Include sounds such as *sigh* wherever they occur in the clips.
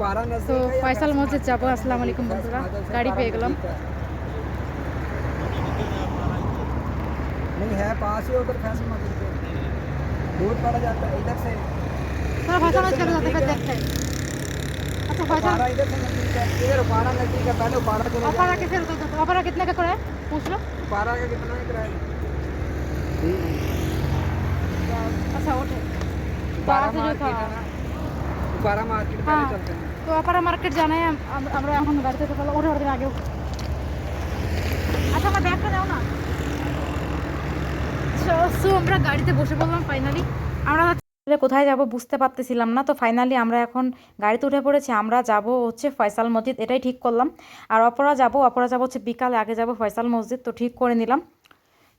पारा তো नजदीक है या ফয়সাল মসজিদ যাবো আসসালামু আলাইকুম বন্ধুরা फैसल से গাড়ি पारा পেয়ে গেলাম नजदीक है। नहीं है पास ही उधर फैसल मस्जिद के दूर पड़ा जाता है इधर से थोड़ा फयसाल मस्जिद चले जाते फिर देखते हैं अच्छा फयसाल पारा इधर से नजदीक है इधर पारा नजदीक है पहले पारा चले अपारा जाएंगे। कैसे रुका था अपारा कितने का करे पूछ लो पारा का कितना है किराया अच्छा उठे पारा पारा से जो मार्केट था है ना पारा मार्केट हाँ। पहले चलते हैं তো অপারা মার্কেট জানাই, আম- আম- আমরা এখন গাড়িতে তো ওঠে ওঠে আগে উঠি। আচ্ছা আমার ব্যাগটা দাও না। আমরা গাড়িতে বসে পড়লাম ফাইনালি আমরা কোথায় যাব বুঝতে পারতেছিলাম না, তো ফাইনালি আমরা এখন গাড়িতে উঠে পড়েছি, আমরা যাব হচ্ছে ফয়সাল মসজিদ, এটাই ঠিক করলাম। আর অপরা যাব অপরা যাব হচ্ছে বিকালে, আগে যাব ফয়সাল মসজিদ, তো ঠিক করে নিলাম।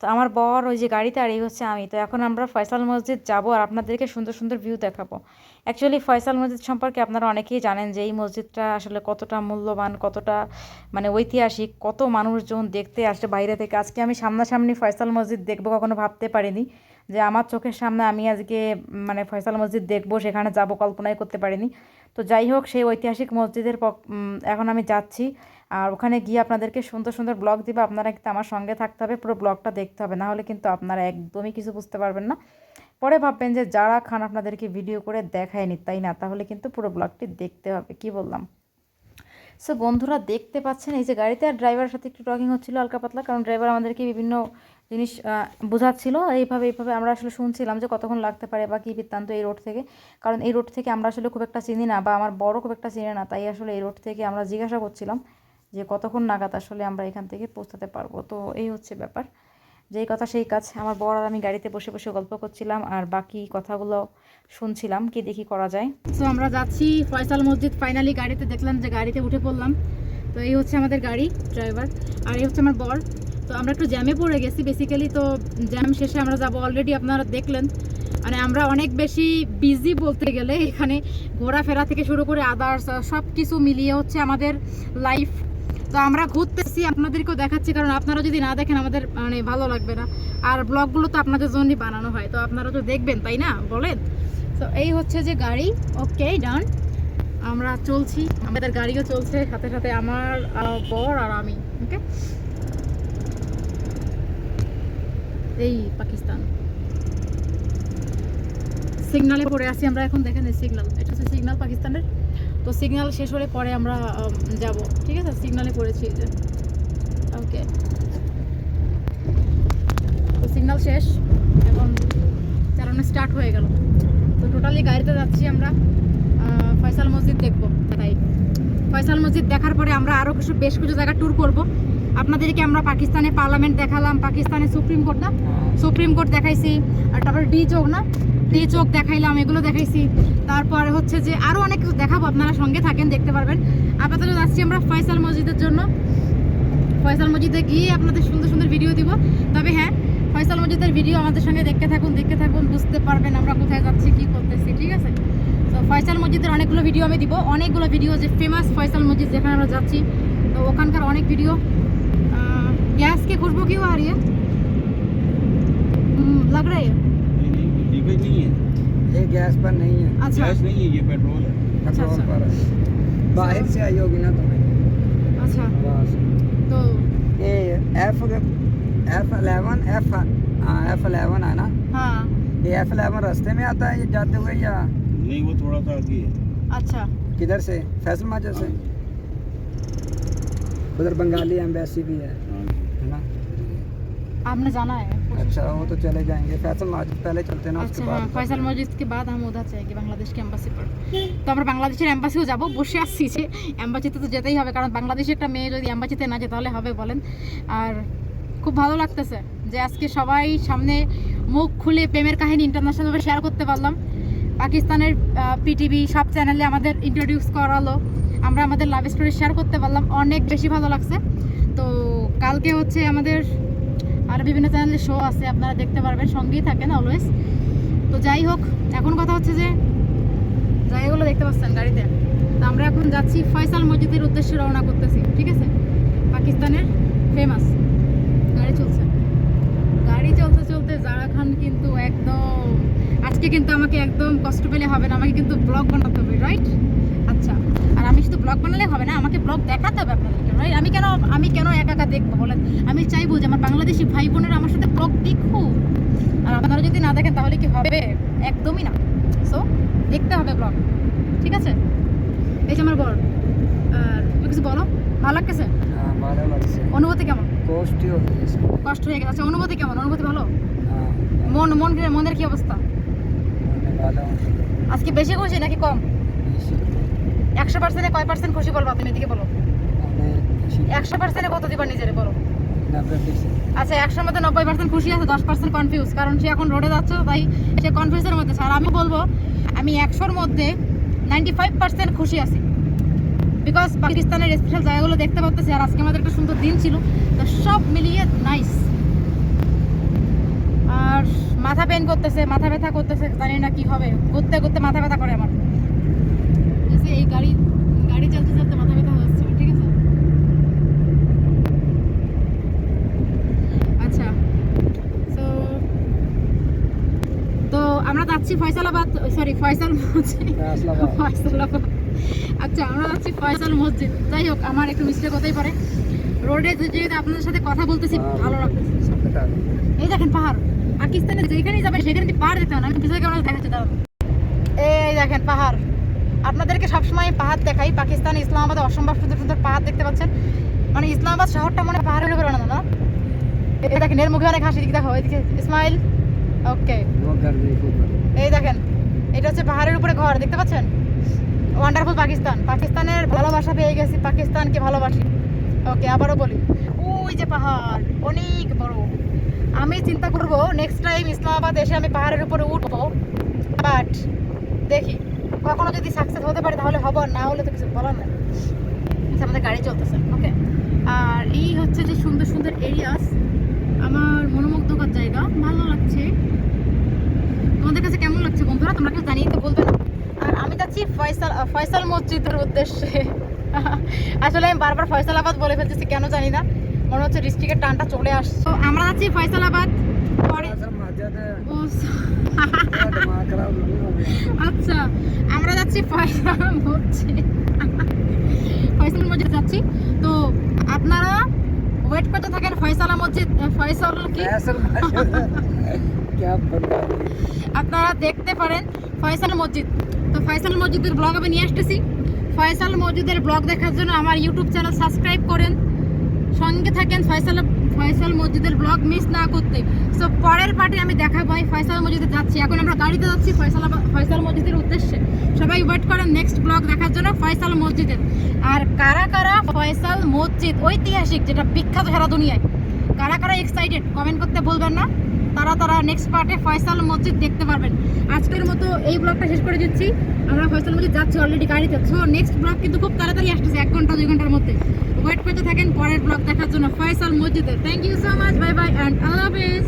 তো আমার বর ওই যে গাড়িতে, আর এই হচ্ছে আমি। তো এখন আমরা ফয়সাল মসজিদ যাব আর আপনাদেরকে সুন্দর সুন্দর ভিউ দেখাবো। অ্যাকচুয়ালি ফয়সাল মসজিদ সম্পর্কে আপনারা অনেকেই জানেন যে এই মসজিদটা আসলে কতটা মূল্যবান, কতটা মানে ঐতিহাসিক, কত মানুষজন দেখতে আসে বাইরে থেকে। আজকে আমি সামনাসামনি ফয়সাল মসজিদ দেখব, কখনো ভাবতে পারিনি যে আমার চোখের সামনে আমি আজকে মানে ফয়সাল মসজিদ দেখব, সেখানে যাব, কল্পনাই করতে পারিনি। তো যাই হোক, সেই ঐতিহাসিক মসজিদের এখন আমি যাচ্ছি। আর ওখানে গিয়ে আপনাদেরকে সুন্দর সুন্দর ব্লগ দিবে। আপনারা কিন্তু আমার সঙ্গে থাকতে হবে, পুরো ব্লগটা দেখতে হবে। না হলে কিন্তু আপনারা একদমই কিছু বুঝতে পারবেন না। পরে ভাববেন যে যারা খান আপনাদেরকে ভিডিও করে দেখায়নি, তাই না? তাহলে কিন্তু পুরো ব্লগটি দেখতে হবে, কি বললাম? সো বন্ধুরা দেখতে পাচ্ছেন, এই যে গাড়িতে আর ড্রাইভারের সাথে একটু টকিং হচ্ছিল, হালকা পাতলা, কারণ ড্রাইভার আমাদেরকে বিভিন্ন জিনিস বোঝাচ্ছিল। এইভাবে এইভাবে আমরা আসলে শুনছিলাম যে কতক্ষণ লাগতে পারে বা কী বৃত্তান্ত এই রোড থেকে। কারণ এই রোড থেকে আমরা আসলে খুব একটা চিনি না, বা আমার বড় খুব একটা চিনি না, তাই আসলে এই রোড থেকে আমরা জিজ্ঞাসা করছিলাম। যে কতক্ষণ নাগাদ আসলে আমরা এখান থেকে পৌঁছাতে পারব। তো এই হচ্ছে ব্যাপার। যেই কথা সেই কাজ। আমার বর আর আমি গাড়িতে বসে বসে গল্প করছিলাম আর বাকি কথাগুলো শুনছিলাম, কি দেখি করা যায়। তো আমরা যাচ্ছি ফয়সাল মসজিদ ফাইনালি গাড়িতে। দেখলাম যে গাড়িতে উঠে পড়লাম। তো এই হচ্ছে আমাদের গাড়ি ড্রাইভার আর এই হচ্ছে আমার বর। তো আমরা একটু জ্যামে পড়ে গেছি। বেসিক্যালি তো জ্যাম শেষে আমরা যাব অলরেডি আপনারা দেখলেন। মানে আমরা অনেক বেশি বিজি বলতে গেলে এখানে ঘোরাফেরা থেকে শুরু করে আদার্স সব কিছু মিলিয়ে হচ্ছে আমাদের লাইফ তো আমরা ঘুরতেছি, আপনাদেরকেও দেখাচ্ছি, কারণ আপনারা যদি না দেখেন আমাদের মানে ভালো লাগবে না। আর ব্লগগুলো তো আপনাদের জন্যই বানানো হয়, তো আপনারা তো দেখবেন, তাই না? বলেন। তো এই হচ্ছে যে গাড়ি। ওকে, ডান। আমরা চলছি। আমাদের গাড়িও চলছে, সাথে সাথে আমার বর আর আমি, ওকে? এই পাকিস্তান। সিগনালে পড়ে আছি আমরা এখন, দেখেন সিগনাল। এটা হচ্ছে সিগনাল পাকিস্তানের। তো সিগন্যাল শেষ হলে পরে আমরা যাব। ঠিক আছে? সিগন্যালে পড়েছি যে। ওকে তো সিগন্যাল শেষ। এখন চালানো স্টার্ট হয়ে গেল। তো টোটালি গাড়িতে যাচ্ছি আমরা। ফয়সাল মসজিদ দেখব। তাই। ফয়সাল মসজিদ দেখার পরে আমরা আরও কিছু বেশ কিছু জায়গা ট্যুর করব। আপনাদেরকে আমরা পাকিস্তানে পার্লামেন্ট দেখালাম পাকিস্তানের সুপ্রিম কোর্ট না? সুপ্রিম কোর্ট দেখাইছি। আর তারপরে ডি চোখ না? ডি চোখ দেখাইলাম এগুলো দেখাইছি তারপরে হচ্ছে যে আরও অনেক কিছু দেখাবো আপনারা সঙ্গে থাকেন দেখতে পারবেন আপাতত যাচ্ছি আমরা ফয়সাল মসজিদের জন্য ফয়সাল মসজিদে গিয়ে আপনাদের সুন্দর সুন্দর ভিডিও দিব তবে হ্যাঁ ফয়সাল মসজিদের ভিডিও আমাদের সঙ্গে দেখতে থাকুন দেখতে থাকুন বুঝতে পারবেন আমরা কোথায় যাচ্ছি কি করতেছি ঠিক আছে তো ফয়সাল মসজিদের অনেকগুলো ভিডিও আমি দিব অনেকগুলো ভিডিও যে ফেমাস ফয়সাল মসজিদ যেখানে আমরা যাচ্ছি তো ওখানকার অনেক ভিডিও গ্যাস के खुशबू क्यों आ रही है हम्म, लग रही है गैस पर नहीं है। अच्छा। गैस नहीं है ये पेट्रोल है। अच्छा, पेट्रोल अच्छा। पर है। बाहर से आई होगी ना तुम्हें। अच्छा। तो ये एफ़ एफ़ अलेवन एफ़ हाँ एफ़ अलेवन है ना? हाँ। ये एफ़ अलेवन रास्ते में आता है ये जाते हुए या नहीं वो थोड़ा सा आगे है। अच्छा। किधर से? फैसल माजर से? उधर बंगाली एम्बेसी भी है। हाँ है ना? आपने जाना है अच्छा वो तो चले जाएंगे फैसल माजर पहले चलते हैं ना उसके আচ্ছা হ্যাঁ बाद ফয়সাল মসজিদকে বাদ हम उधर जाएंगे বাংলাদেশ के एम्बासी पर তো আমরা বাংলাদেশের এম্বাসিও যাব বসে আসছি যে এম্বাসিতে তো যেতেই হবে কারণ বাংলাদেশের একটা মেয়ে যদি এম্বাসিতে না যায় তাহলে হবে বলেন আর খুব ভালো লাগতেছে যে আজকে সবাই সামনে মুখ খুলে প্রেমের কাহিনী ইন্টারন্যাশনালভাবে শেয়ার করতে পারলাম পাকিস্তানের পিটিভি সব চ্যানেলে আমাদের ইন্ট্রোডিউস করালো আমরা আমাদের লাভ স্টোরি শেয়ার করতে পারলাম অনেক বেশি ভালো লাগছে তো কালকে হচ্ছে আমাদের আর বিভিন্ন চ্যানেলে শো আছে, আপনারা দেখতে পারবেন, সঙ্গেই থাকেন অলওয়েজ তো যাই হোক, এখন কথা হচ্ছে যে, জায়গাগুলো দেখতে পাচ্ছেন গাড়িতে। তো আমরা এখন যাচ্ছি ফয়সাল মসজিদের উদ্দেশ্যে রওনা করতেছি, ঠিক আছে? পাকিস্তানের ফেমাস গাড়ি চলছে। গাড়ি চলতে চলতে জারা খান কিন্তু একদম, আজকে কিন্তু আমাকে একদম কষ্ট পেলে হবে না, আমাকে কিন্তু ব্লগ বানাতে হবে রাইট আচ্ছা আর আমি শুধু ব্লগ বানালে হবে না, আমাকে ব্লগ দেখাতে হবে আপনাদেরকে। Right? আমি কেন আমি কেন একা একা দেখব বলেন? আমি চাইব যে আমার বাংলাদেশি ভাই বোনেরা আমার সাথে ব্লগ দেখুক। আর আপনারা যদি না দেখেন তাহলে কি হবে? একদমই না। সো দেখতে হবে ব্লগ। ঠিক আছে? এই যে আমার তুমি কিছু বলো? ভালো লাগতেছে? হ্যাঁ অনুভূতি কেমন? কষ্ট হয়ে গেছে। আচ্ছা অনুভূতি কেমন? অনুভূতি ভালো? হ্যাঁ মন মন মনের কি অবস্থা? আজকে বেশি খুশি নাকি কম? একশো পার্সেন্টে কয় পার্সেন্ট খুশি বলবা? তুমি এদিকে বলো। একশো পার্সেন্টে কত দিবা নিজেরে বলো? আচ্ছা একশোর মধ্যে নব্বই পার্সেন্ট খুশি আছে দশ পার্সেন্ট কনফিউজ কারণ সে এখন রোডে যাচ্ছে তাই সে কনফিউজের মধ্যে। আর আমি বলব আমি একশোর মধ্যে নাইনটি ফাইভ পার্সেন্ট খুশি আছি। বিকজ পাকিস্তানের স্পেশাল জায়গাগুলো দেখতে পাচ্ছি আর আজকে আমাদের একটা সুন্দর দিন ছিল। তো সব মিলিয়ে নাইস আর মাথা পেন করতেছে মাথা ব্যথা করতেছে জানি না কি হবে। ঘুরতে ঘুরতে মাথা ব্যথা করে আমার। এই গাড়ি গাড়ি চলতে চলতে মাথা ব্যথা হচ্ছে ঠিক আছে আচ্ছা তো তো আমরা যাচ্ছি ফয়সালাবাদ সরি ফয়সাল মসজিদ। ফয়সালাবাদ। আচ্ছা আমরা যাচ্ছি ফয়সাল মসজিদ। যাই হোক আমার একটু মিস্টেক হতেই পারে রোডে যেহেতু আপনাদের সাথে কথা বলতেছি ভালো লাগতেছে এই দেখেন পাহাড়। পাকিস্তানে যেখানেই যাবে সেখানে পাহাড় দেখতে হবে আমি পিছনে কেমন দেখাচ্ছি এই দেখেন পাহাড়। আপনাদেরকে সবসময় পাহাড় দেখাই। পাকিস্তান ইসলামাবাদে অসম্ভব সুন্দর সুন্দর পাহাড় দেখতে পাচ্ছেন। মানে ইসলামাবাদ শহরটা মনে হয় পাহাড়ের উপরে বানানো না? এটা দেখেন এর মুখে অনেক হাসি দেখো। এদিকে ইসমাইল ওকে এই দেখেন এটা হচ্ছে পাহাড়ের উপরে ঘর দেখতে পাচ্ছেন? ওয়ান্ডারফুল পাকিস্তান পাকিস্তানের ভালোবাসা পেয়ে গেছি পাকিস্তানকে ভালোবাসি। ওকে আবারও বলি ওই যে পাহাড় অনেক বড়। আমি চিন্তা করব নেক্সট টাইম ইসলামাবাদ এসে আমি পাহাড়ের উপরে উঠবো। বাট দেখি কখনো যদি সাকসেস হতে পারে তাহলে হব না হলে তো কিছু বলার নাই। আচ্ছা, আমাদের গাড়ি চলতেছে ওকে আর এই হচ্ছে যে সুন্দর সুন্দর এরিয়াস আমার মনোমুগ্ধকর জায়গা ভালো লাগছে তোমাদের কাছে কেমন আমাকে জানিয়ে তো বলবে না আর আমি যাচ্ছি ফয়সাল ফয়সাল মসজিদের উদ্দেশ্যে। আসলে আমি বারবার ফয়সালাবাদ বলে ফেলতেছি কেন জানি না। মনে হচ্ছে ডিস্ট্রিক্টের টানটা চলে আসছো। আমরা যাচ্ছি ফয়সালাবাদ। আচ্ছা, আচ্ছা আমরা যাচ্ছি ফয়সাল মসজিদ। ফয়সাল মসজিদ যাচ্ছি। তো আপনারা ওয়েট করতে থাকেন ফয়সালা মসজিদ ফয়সাল কি? *laughs* আপনারা দেখতে পারেন ফয়সাল মসজিদ। তো ফয়সাল মসজিদের ব্লগ আমি নিয়ে আসতেছি। ফয়সাল মসজিদের ব্লগ দেখার জন্য আমার ইউটিউব চ্যানেল সাবস্ক্রাইব করেন। সঙ্গে থাকেন ফয়সাল ফয়সাল মসজিদের ব্লগ মিস না করতে। সো পরের পার্টি আমি দেখাবো এই ফয়সাল মসজিদে যাচ্ছি। এখন আমরা গাড়িতে যাচ্ছি ফয়সাল ফয়সাল মসজিদের উদ্দেশ্যে। সবাই ওয়েট করেন নেক্সট ব্লগ দেখার জন্য ফয়সাল মসজিদের আর কারা কারা ফয়সাল মসজিদ ঐতিহাসিক, যেটা বিখ্যাত সারা দুনিয়ায়, কারা কারা এক্সাইটেড কমেন্ট করতে বলবেন না। তারা তারা নেক্সট পার্টে ফয়সাল মসজিদ দেখতে পারবেন। আজকের মতো এই ব্লগটা শেষ করে দিচ্ছি। আমরা ফয়সাল মসজিদ যাচ্ছি অলরেডি গাড়িতে। সো নেক্সট ব্লগ কিন্তু খুব তাড়াতাড়ি আসতেছে, এক ঘণ্টা, দুই ঘণ্টার মধ্যে। ওয়েট করতে থাকেন পরের ব্লগ দেখার জন্য। ফয়সাল মসজিদে। Thank you so much bye bye and আল্লাহ হাফেজ